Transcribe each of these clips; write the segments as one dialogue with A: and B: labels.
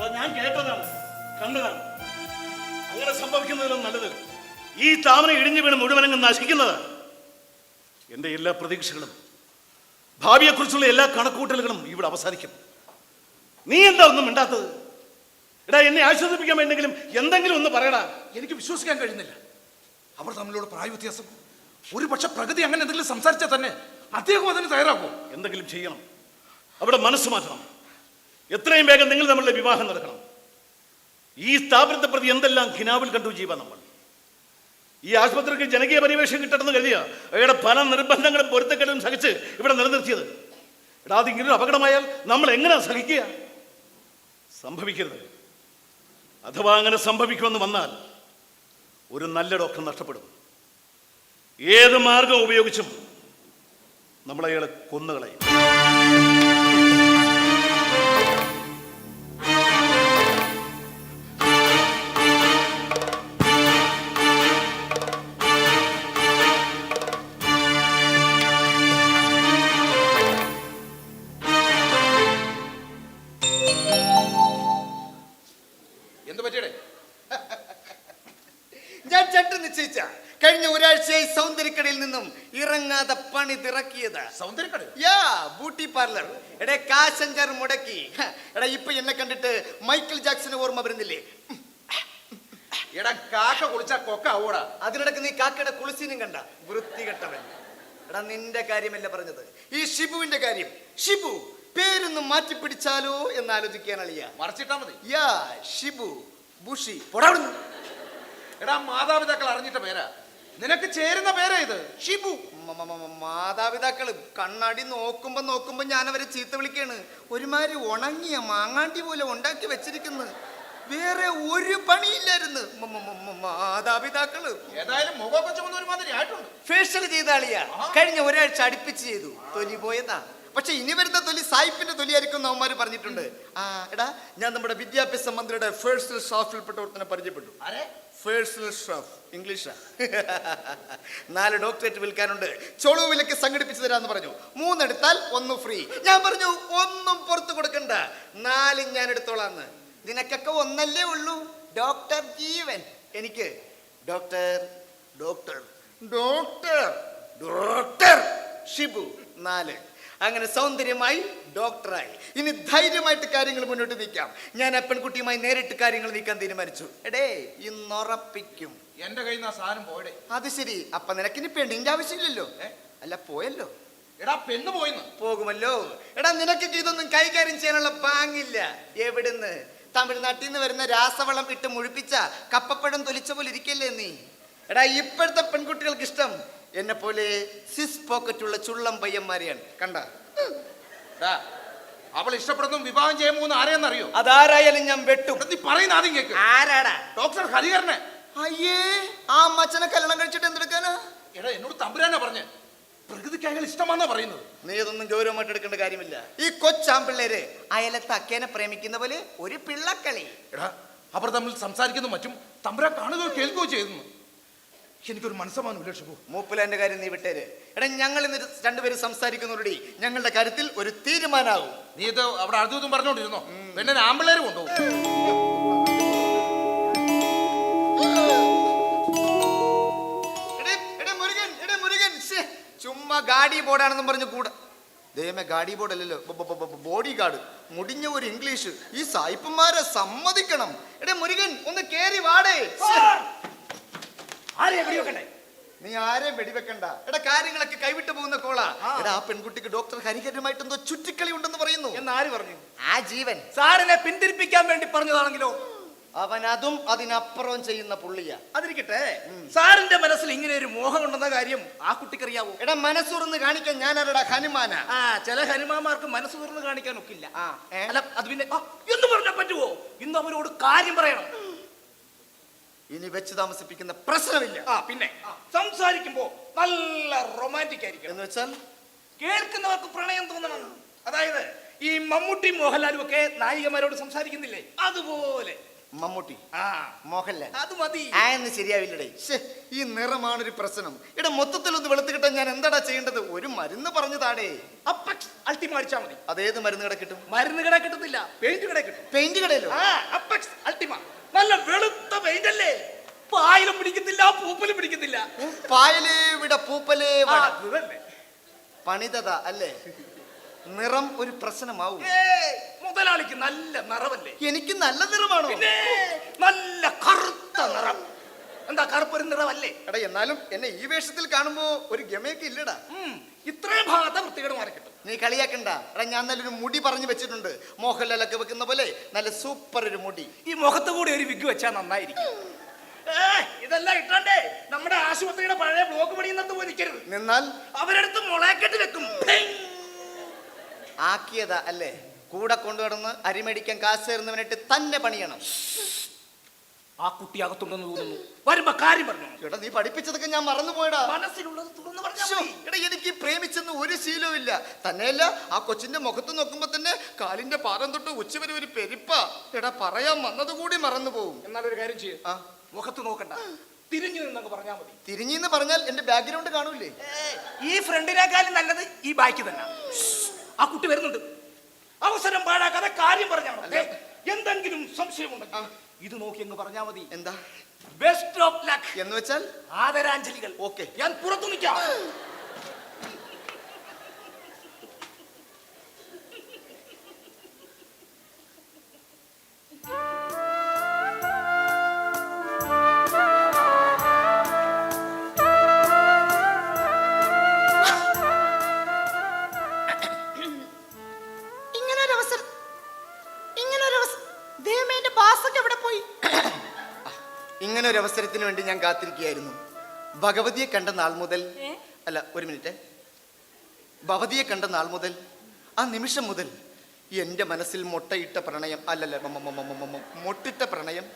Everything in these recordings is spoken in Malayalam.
A: അത് ഞാൻ കേട്ടതാണ് കണ്ടതാണ്. അങ്ങനെ സംഭവിക്കുന്നതിലും നല്ലത് ഈ താമര ഇടിഞ്ഞു വീണ് മുഴുവനങ്ങ് നശിക്കുന്നതാണ് എന്റെ എല്ലാ പ്രതീക്ഷകളും ഭാവിയെക്കുറിച്ചുള്ള എല്ലാ കണക്കൂട്ടലുകളും ഇവിടെ അവസാനിക്കും. നീ എന്താ ഒന്നും മിണ്ടാത്തത്? എടാ എന്നെ ആശ്വസിപ്പിക്കാൻ വേണ്ടെങ്കിലും എന്തെങ്കിലും ഒന്ന് പറയടാ.
B: എനിക്ക് വിശ്വസിക്കാൻ കഴിയുന്നില്ല. അവർ തമ്മിലുള്ള പ്രായ വ്യത്യാസം ഒരു പക്ഷെ പ്രകൃതി അങ്ങനെ എന്തെങ്കിലും സംസാരിച്ചാൽ തന്നെ അദ്ദേഹം അതിന് തയ്യാറാക്കും
A: എന്തെങ്കിലും ചെയ്യണം. അവിടെ മനസ്സ് മാറ്റണം. എത്രയും വേഗം നിങ്ങൾ തമ്മിലുള്ള വിവാഹം നടക്കണം. ഈ സ്ഥാപനത്തെ പ്രതി എന്തെല്ലാം ഖിനാവിൽ കണ്ടു ജീവ നമ്മൾ? ഈ ആശുപത്രിക്ക് ജനകീയ പരിവേഷം കിട്ടണമെന്ന് കരുതിയ അവയുടെ പല നിർബന്ധങ്ങളും പൊരുത്തക്കെടും സഹിച്ച് ഇവിടെ നിലനിർത്തിയത്. എടാ അത് അപകടമായാൽ നമ്മൾ എങ്ങനെ സഹിക്കുക? സംഭവിക്കരുത്. അഥവാ അങ്ങനെ സംഭവിക്കുമെന്ന് വന്നാൽ ഒരു നല്ല ഡോക്ടർ നഷ്ടപ്പെടും. ഏത് മാർഗം ഉപയോഗിച്ചും നമ്മളയാളെ കൊന്നുകളയും.
C: കഴിഞ്ഞ ഒരാഴ്ചയായി സൗന്ദര്യക്കടയിൽ നിന്നും ഇറങ്ങാതെ പണി തിറക്കിയത്.
B: സൗന്ദര്യക്കട
C: യാ ബ്യൂട്ടി പാർലർ. എടേ കാശഞ്ചർ മുടക്കി. എടാ ഇപ്പൊ എന്നെ കണ്ടിട്ട് മൈക്കിൾ ജാക്സന് ഓർമ്മ വരുന്നില്ലേ?
B: എടാ കാക്ക കുളിച്ച കൊക്ക ഓടാ
C: അതിനിടക്ക് നീ കാക്കയുടെ കുളിസിനും കണ്ട. വൃത്തികെട്ടവൻ. എടാ നിന്റെ കാര്യമല്ല പറഞ്ഞത്. ഈ ഷിബുവിന്റെ കാര്യം. ഷിബു പേരൊന്നും മാറ്റി പിടിച്ചാലോ എന്ന് ആലോചിക്കാൻ അളിയ.
B: മറച്ചിട്ടാ മതി.
C: യാ ഷിബു ബുഷി പൊടാവുന്നു
B: എടാ മാതാപിതാക്കൾ അറിഞ്ഞിട്ട പേരാ. നിനക്ക് ചേരുന്ന പേരാ ഇത്? ഷിബു.
C: മാതാപിതാക്കൾ കണ്ണാടി നോക്കുമ്പോ നോക്കുമ്പോ ഞാൻ അവരെ ചീത്ത വിളിക്കാണ്. ഒരുമാതിരി ഉണങ്ങിയ മാങ്ങാണ്ടി പോലെ ഉണ്ടാക്കി വെച്ചിരിക്കുന്നു. വേറെ ഒരു പണിയില്ലായിരുന്നു. മാതാപിതാക്കൾ.
B: ഏതായാലും മുഖമൊക്കെ ചുമന്ന ഒരുമാതിരി ആയിട്ടുണ്ട്.
C: ഫേഷ്യൽ ചെയ്ത ആളിയാ കഴിഞ്ഞ ഒരാഴ്ച അടുപ്പിച്ച് ചെയ്തു. തൊലി പോയതാ. പക്ഷെ ഇനി വരുന്ന തൊലി സായിപ്പിന്റെ തൊലിയായിരിക്കും അവന്മാർ പറഞ്ഞിട്ടുണ്ട്. ആ എടാ ഞാൻ നമ്മുടെ വിദ്യാഭ്യാസ മന്ത്രിയുടെ ഫേഴ്സണൽ സ്റ്റാഫിൽപ്പെട്ട ഒരുത്തനെ പരിചയപ്പെട്ടു.
B: അരെ
C: ഫേഴ്സണൽ സ്റ്റാഫ് ഇംഗ്ലീഷാ നാല് ഡോക്ടറേറ്റ് വിൽക്കാനുണ്ട്. ചൊളു വിലക്ക് സംഘടിപ്പിച്ചു തരാന്ന് പറഞ്ഞു. മൂന്നെടുത്താൽ ഒന്ന് ഫ്രീ ഞാൻ പറഞ്ഞു ഒന്നും പുറത്തു കൊടുക്കണ്ട. നാല് ഞാൻ എടുത്തോളാന്ന്. നിനക്കൊക്കെ ഒന്നല്ലേ ഉള്ളൂ? ഡോക്ടർ ജീവൻ. എനിക്ക് doctor doctor doctor doctor Shibu നാല്. അങ്ങനെ സൗന്ദര്യമായി ഡോക്ടറായി. ഇനി ധൈര്യമായിട്ട് കാര്യങ്ങൾ മുന്നോട്ട് നീക്കാം. ഞാൻ ആ പെൺകുട്ടിയുമായി നേരിട്ട് കാര്യങ്ങൾ നീക്കാൻ തീരുമാനിച്ചു. എടേ ഇന്നുറപ്പിക്കും
B: എന്റെ കയ്യിൽ നിന്ന് ആ സാധനം പോയടേ.
C: അത് ശരി. അപ്പൊ നിനക്കിനി പെണ്ണിന്റെ ആവശ്യമില്ലല്ലോ. അല്ല പോയല്ലോ.
B: എടാ പെണ്ണ് പോയിന്ന്.
C: പോകുമല്ലോ. എടാ നിനക്ക് ഇതൊന്നും കൈകാര്യം ചെയ്യാനുള്ള പാങ്ങില്ല. എവിടുന്ന്? തമിഴ്നാട്ടിൽ നിന്ന് വരുന്ന രാസവളം ഇട്ട് മുഴിപ്പിച്ച കപ്പപ്പഴം തൊലിച്ച പോലെ ഇരിക്കല്ലേ നീ? എടാ ഇപ്പോഴത്തെ പെൺകുട്ടികൾക്ക് ഇഷ്ടം എന്നെ പോലെ സിസ് പോക്കറ്റുള്ള ചുള്ളം പയ്യന്മാരെയാണ്. കണ്ട?
B: അവൾ ഇഷ്ടപ്പെടുന്നു വിവാഹം ചെയ്യാൻ പോകുന്ന ആരെയെന്നറിയോ?
C: അതാരായാലും ഞാൻ വെട്ടും.
B: നീ പറയുന്ന ആദ്യം കേക്ക്.
C: ആരാടാ?
B: ഡോക്ടർ ഹരിഹരനെ.
C: അയ്യേ ആ മച്ചനെ കല്യാണം കഴിച്ചിട്ട് എന്തെടുക്കാനാ?
B: എടാ എന്നോട് തമ്പുരാനാ പറഞ്ഞേ. പ്രകൃതിക്ക് അയാൾ ഇഷ്ടമാന്നാ പറയുന്നത്.
C: നീ ഇതൊന്നും ഗൗരവമായിട്ട് എടുക്കേണ്ട കാര്യമില്ല. ഈ കൊച്ചാമ്പിള്ളേര് അയലത്ത് അക്കേനെ പ്രേമിക്കുന്ന പോലെ ഒരു പിള്ളക്കളി.
B: എടാ അവർ തമ്മിൽ സംസാരിക്കുന്നു മറ്റും തമ്പുരാൻ കാണുകയോ കേൾക്കുകയോ ചെയ്തെന്ന് എനിക്കൊരു മനസ്സമാനമില്ല ഷിബു.
C: മൂപ്പിലാന്റെ കാര്യം നീ വിട്ടേര്. എടാ ഞങ്ങൾ ഇന്ന് രണ്ടുപേരും സംസാരിക്കുന്നവരുടെ ഞങ്ങളുടെ കാര്യത്തിൽ ഒരു തീരുമാനമാകും
B: നീ ഇത് അവിടെ അടുത്ത ദിവസം പറഞ്ഞോണ്ടിരുന്നോ? പെണ്ണിന് ആമ്പിള്ളേരും
C: ഉണ്ടോ ചുമ്മാ ഗാഡി ബോർഡാണെന്നും പറഞ്ഞു കൂടെ. ദൈവമേ ഗാഡി ബോർഡ് അല്ലല്ലോ ബോഡി ഗാർഡ് മുടിഞ്ഞ ഒരു ഇംഗ്ലീഷ്. ഈ സായിപ്പന്മാരെ സമ്മതിക്കണം. എടേ മുരുകൻ ഒന്ന് കേറി വാടേ. നീ ആരെയും വെടിവെക്കണ്ട. എടാ കാര്യങ്ങളൊക്കെ കൈവിട്ടു പോകുന്ന കോളാ. എടാ ആ പെൺകുട്ടിക്ക് ഡോക്ടർ ഹരിഹരമായിട്ട് എന്തോ ചുറ്റിക്കളി ഉണ്ടെന്ന് പറയുന്നു.
D: എന്ന് ആര് പറഞ്ഞു?
C: ആ ജീവൻ.
D: സാറിനെ പിന്തിരിപ്പിക്കാൻ വേണ്ടി പറഞ്ഞതാണെങ്കിലോ?
C: അവൻ അതും അതിനപ്പുറവും ചെയ്യുന്ന പുള്ളിയാ.
D: അതിരിക്കട്ടെ. സാറിന്റെ മനസ്സിൽ ഇങ്ങനെ ഒരു മോഹം ഉണ്ടെന്ന കാര്യം ആ കുട്ടിക്കറിയാവോ?
C: എടാ മനസ്സുറന്ന് കാണിക്കാൻ ഞാൻ അവരുടെ ഹനുമാന?
D: ആ ചില ഹനുമാന്മാർക്ക് മനസ്സ് തുറന്ന് കാണിക്കാൻ ഒക്കില്ല. അല്ല അത് പിന്നെ എന്ന് പറഞ്ഞാൽ പറ്റുമോ ഇന്ന് അവരോട് കാര്യം പറയണം.
C: ഇനി വെച്ച് താമസിപ്പിക്കുന്ന പ്രശ്നമില്ല.
D: ആ പിന്നെ സംസാരിക്കുമ്പോ നല്ല റൊമാന്റിക് ആയിരിക്കും
C: എന്ന് വെച്ചാൽ?
D: കേൾക്കുന്നവർക്ക് പ്രണയം തോന്നണം. അതായത് ഈ മമ്മൂട്ടി മോഹൻലാലും ഒക്കെ നായികമാരോട് സംസാരിക്കുന്നില്ലേ? അതുപോലെ.
C: മമ്മൂട്ടി
D: ആ.
C: മോഹൻലാൽ.
D: അത് മതി.
C: ആയെന്ന് ശരിയാവില്ലടേ. ഈ നിറമാണ് ഒരു പ്രശ്നം. ഇവിടെ മൊത്തത്തിൽ ഒന്ന് വെളുത്ത് കിട്ടാൻ ഞാൻ എന്താടാ ചെയ്യേണ്ടത്? ഒരു മരുന്ന് പറഞ്ഞു താടേ.
D: അൾട്ടിമ അടിച്ചാ മതി.
C: അതേത് മരുന്ന് കട കിട്ടും?
D: മരുന്ന് കട കിട്ടത്തില്ല പെയിന്റ് കട കിട്ടും.
C: പെയിന്റ് കടയിലോ?
D: Apex Ultima. നല്ല വെളുത്ത പെയിന്റ് അല്ലേ പായലും പിടിക്കത്തില്ല പൂപ്പലും പിടിക്കത്തില്ല
C: പായലേ വിട പൂപ്പലേ. പണിതത അല്ലേ? നിറം ഒരു പ്രശ്നമാവും.
D: മുതലാളിക്ക് നല്ല നിറവല്ലേ
C: എനിക്ക് നല്ല നിറമാണോ?
D: പിന്നെ നല്ല കറുത്ത നിറം. എന്താ കറുപ്പൊരു നിറമല്ലേ?
C: എടാ എന്നാലും എന്നെ ഈ വേഷത്തിൽ കാണുമ്പോ ഒരു ഗമയൊക്കെ ഇല്ലടാ.
D: ഉം, ഇത്രയും ഭാഗത്തെ വൃത്തികേട് മാറി കിട്ടും
C: നീ കളിയാക്കണ്ട. എടാ ഞാൻ നല്ലൊരു മുടി പറഞ്ഞു വെച്ചിട്ടുണ്ട്. മോഹൻലാലൊക്കെ വെക്കുന്ന പോലെ നല്ല സൂപ്പർ ഒരു മുടി.
D: ഈ മുഖത്ത് കൂടി ഒരു വിഗ് വെച്ചാൽ നന്നായിരിക്കും. ഇതെല്ലാം ഇട്ടണ്ടേ. നമ്മുടെ ആശുപത്രിയുടെ പഴയ ബ്ലോക്ക് പണിയുന്നത് പോലെ ഇരിക്കരുത്
C: നിന്നാൽ?
D: അവരെടുത്ത് മുളക്കെട്ട് വെക്കും. ഫെങ്.
C: ആക്കിയതാ അല്ലേ? കൂടെ കൊണ്ടുവന്ന് അരിമേടിക്കാൻ കാശ് തരുന്നവനായിട്ട് തന്നെ പണിയണം.
D: ആ കുട്ടി അകത്തുണ്ടെന്ന് തോന്നുന്നു. വരുമ്പോ കാര്യം പറഞ്ഞു?
C: എടാ നീ പഠിപ്പിച്ചതൊക്കെ ഞാൻ മറന്നുപോയടാ.
D: മനസ്സിലുള്ളത് തുറന്നു
C: എടാ എനിക്ക് പ്രേമിച്ചെന്ന് ഒരു ശീലവും ഇല്ല. തന്നെയല്ല ആ കൊച്ചിന്റെ മുഖത്ത് നോക്കുമ്പോ തന്നെ കാലിന്റെ പാദം തൊട്ട് ഉച്ചവരെ ഒരു പെരിപ്പ. എടാ പറയാൻ വന്നത് കൂടി മറന്നു പോവും
D: എന്നാലൊരു കാര്യം ചെയ്യും.
C: ആ.
D: മുഖത്ത് നോക്കണ്ട. തിരിഞ്ഞു നിന്നങ്ങ് പറഞ്ഞാൽ മതി.
C: തിരിഞ്ഞു എന്ന് പറഞ്ഞാൽ എന്റെ ബാക്ക്ഗ്രൗണ്ട് കാണൂലേ
D: ഈ ഫ്രണ്ടിനേക്കാളും നല്ലത് ഈ ബാക്കി തന്നെ. ആ കുട്ടി വരുന്നുണ്ട്. അവസരം പാഴാക്കാതെ കാര്യം പറഞ്ഞാൽ മതി. എന്തെങ്കിലും സംശയമുണ്ടെങ്കിൽ ഇത് നോക്കി അങ്ങ് പറഞ്ഞാൽ മതി.
C: എന്താ?
D: ബെസ്റ്റ് ഓഫ് ലക്ക്
C: എന്ന് വെച്ചാൽ?
D: ആദരാഞ്ജലികൾ.
C: ഓക്കെ.
D: ഞാൻ പുറത്തു നിൽക്കാം
C: എന്റെ ബാസൊക്കെ എവിടെ പോയി? ഇങ്ങനെ ഒരു അവസരത്തിന് വേണ്ടി ഞാൻ കാത്തിരിക്കുകയായിരുന്നു. ഭഗവതിയെ കണ്ട നാൾ മുതൽ അല്ല ഒരു മിനിറ്റ്. ഭഗവതിയെ കണ്ട നാൾ മുതൽ ആ നിമിഷം മുതൽ എന്റെ മനസ്സിൽ മുട്ടയിട്ട പ്രണയം അല്ലല്ല മുട്ടിട്ട പ്രണയം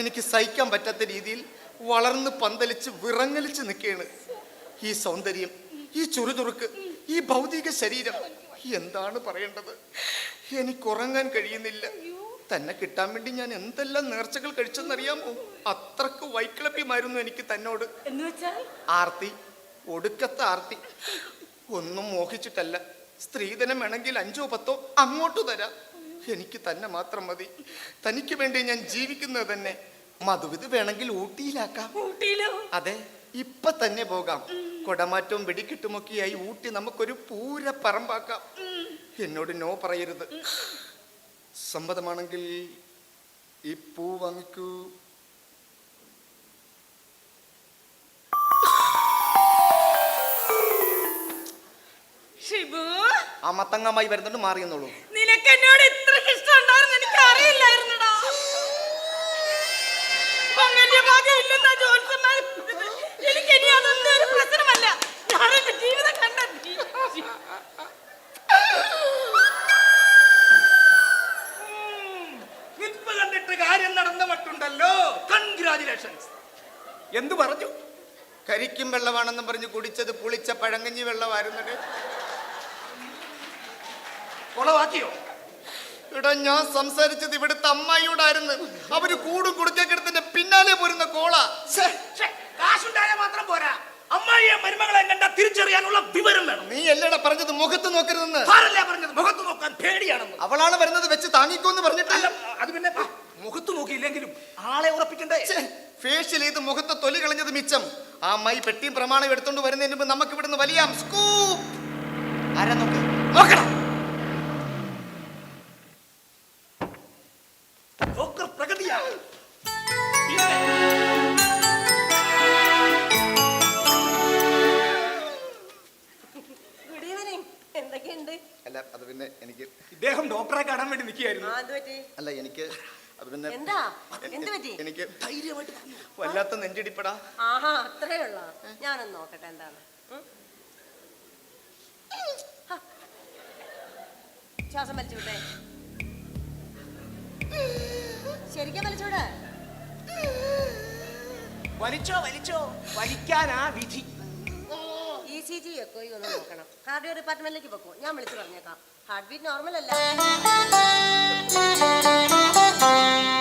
C: എനിക്ക് സഹിക്കാൻ പറ്റാത്ത രീതിയിൽ വളർന്ന് പന്തലിച്ച് വിറങ്ങലിച്ച് നിൽക്കുകയാണ്. ഈ സൗന്ദര്യം ഈ ചുറുചുറുക്ക് ഈ ഭൗതിക ശരീരം എന്താണ് പറയേണ്ടത്? എനിക്ക് ഉറങ്ങാൻ കഴിയുന്നില്ല. തന്നെ കിട്ടാൻ വേണ്ടി ഞാൻ എന്തെല്ലാം നേർച്ചകൾ കഴിച്ചെന്നറിയാമോ? അത്രയ്ക്ക് വൈക്കിളപ്പിമായിരുന്നു എനിക്ക് തന്നോട്.
E: എന്ന് വെച്ചാൽ?
C: ആർത്തി ഒടുക്കത്തെ ആർത്തി. ഒന്നും മോഹിച്ചിട്ടല്ല. സ്ത്രീധനം വേണമെങ്കിൽ അഞ്ചോ പത്തോ അങ്ങോട്ട് തരാം. എനിക്ക് തന്നെ മാത്രം മതി. തനിക്ക് വേണ്ടി ഞാൻ ജീവിക്കുന്നത് തന്നെ. മധുവിത് വേണമെങ്കിൽ ഊട്ടിയിലാക്കാം.
E: ഊട്ടിയിലോ?
C: അതെ ഇപ്പൊ തന്നെ പോകാം. കുടമാറ്റവും വെടിക്കെട്ടുമൊക്കെയായി ഊട്ടി നമുക്കൊരു പൂര പറമ്പാക്കാം എന്നോട് നോ പറയരുത്. സമ്മതമാണെങ്കിൽ ഈ പൂ വാങ്ങിക്കൂ.
E: ഷിബു.
C: ആ മത്തങ്ങമായി വരുന്നുണ്ട് മാറിയെന്നുള്ളൂ
E: നിനക്ക് എന്നോട് ഇത്ര ഇഷ്ടമുണ്ടായിരുന്നു എനിക്ക് അറിയില്ലായിരുന്നടാ. ഇല്ലെന്നാ. എനിക്ക് ഇനി അതൊന്നും ഒരു പ്രശ്നമല്ല. ജീവിതം കണ്ടെത്തി
D: നിൽപ്പ് കണ്ടിട്ട് കാര്യം നടന്ന മട്ടുണ്ടല്ലോ കൺഗ്രാചുലേഷൻസ് എന്തു പറഞ്ഞു?
C: കരിക്കും വെള്ളമാണെന്നും പറഞ്ഞ് കുടിച്ചത് പുളിച്ച പഴങ്കഞ്ഞി വെള്ളമായിരുന്നത്.
D: കൊളവാക്കിയോ?
C: ഇവിടെ ഞാൻ സംസാരിച്ചത് ഇവിടുത്തെ അമ്മായിയോടായിരുന്നു. അവർ കൂടും കുടുക്കക്കിടത്തിന്റെ പിന്നാലെ പോരുന്ന കോള.
D: കാശുണ്ടായാൽ മാത്രം പോരാ. അമ്മായിയെ മരുമകളെ കണ്ട തിരിച്ചറിയാനുള്ള വിവരം വേണം.
C: നീ എല്ലടാ പറഞ്ഞത് മുഖത്ത് നോക്കരുതെന്ന്.
D: ആരല്ലേ പറഞ്ഞത്? മുഖത്ത് നോക്കാൻ പേടിയാണെന്ന്.
C: അവളാണ് വരുന്നത് വെച്ച് താങ്ങിക്കോന്ന് പറഞ്ഞിട്ടല്ല
D: അത് പിന്നെ ആളെ ഉറപ്പിക്കണ്ടേ?
C: ഫേഷ്യൽ ചെയ്ത് മുഖത്തെ തൊലി കളഞ്ഞത് മിച്ചം. ആ മൈ പെട്ടിയും പ്രമാണം എടുത്തോണ്ട് വരുന്നതിന് മുമ്പ് നമുക്ക് ഇവിടുന്ന് വലിയ സ്കൂപ്പ് ആരാ നോക്ക്?
D: നോക്കണം.
C: അല്ല അത് പിന്നെ എനിക്ക്
D: ഇദ്ദേഹം ഡോക്ടറെ കാണാൻ വേണ്ടി നിൽക്കുകയായിരുന്നു.
C: അല്ല എനിക്ക് അത് പിന്നെ
E: എന്താ എന്ത് പറ്റി?
C: എനിക്ക്
D: ധൈര്യമായിട്ട്
C: വല്ലാത്ത നെഞ്ചിടിപ്പടാ.
E: ആഹാ അത്രേ ഉള്ള? ഞാനൊന്ന് നോക്കട്ടെ എന്താണ്. ശ്വാസം വലിച്ചുവിട്ടെ. ശരിക്കും വലിച്ചൂടെ?
D: വലിച്ചോ വലിച്ചോ. വലിക്കാനാ വിധി.
E: ഇ സി ജി ഒക്കെ ഒന്ന് നോക്കണം. കാർഡിയോ ഡിപ്പാർട്ട്മെന്റിലേക്ക് പോക്കോ. ഞാൻ വിളിച്ചു പറഞ്ഞേക്കാം. ഹാർട്ട് ബീറ്റ് നോർമൽ അല്ല. Música